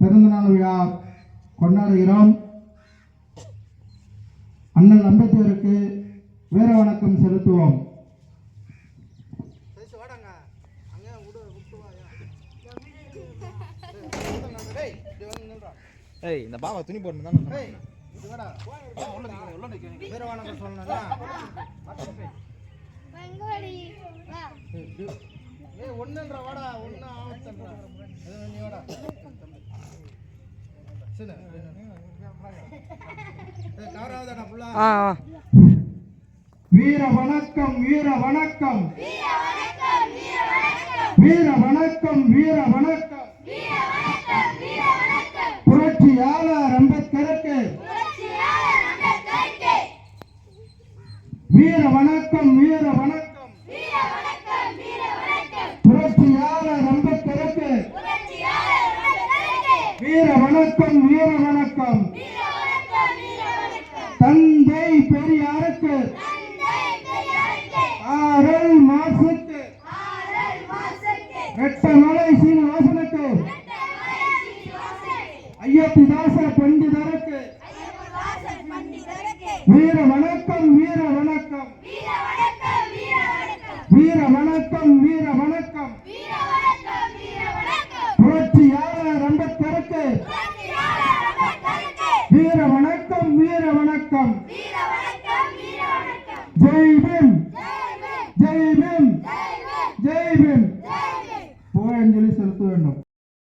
பிறந்தநாள் விழா கொண்டாடுகிறோம். அண்ணல் அம்பேத்கருக்கு வீர வணக்கம் செலுத்துவோம். ஏய் இந்த பாவா துணி போட்டு தானே வெங்கவாடி வா ஆ வீர வணக்கம் வீர வணக்கம். வீர வணக்கம் வீர வணக்கம். புரட்சியாளர் அம்பேத்கருக்கு. வீர வணக்கம் வீர வணக்கம். புரட்சியாளர் அம்பேத்கருக்கு வீர வணக்கம் வீர வணக்கம். தந்தை பெரியாருக்கு. ஆரல் மாசுக்கு. ரெட்டமலை சீனிவாசனுக்கு. ஐயப்பிதாச பண்டிதருக்கு. வீர வணக்கம் வீர வணக்கம். வீர வணக்கம் வீர வணக்கம். தலைக்கு வீர வணக்கம் வீர வணக்கம். ஜெய் பீம். ஜெய் பீம். ஜெய் பீம். புகழஞ்சலி செலுத்த வேண்டும்.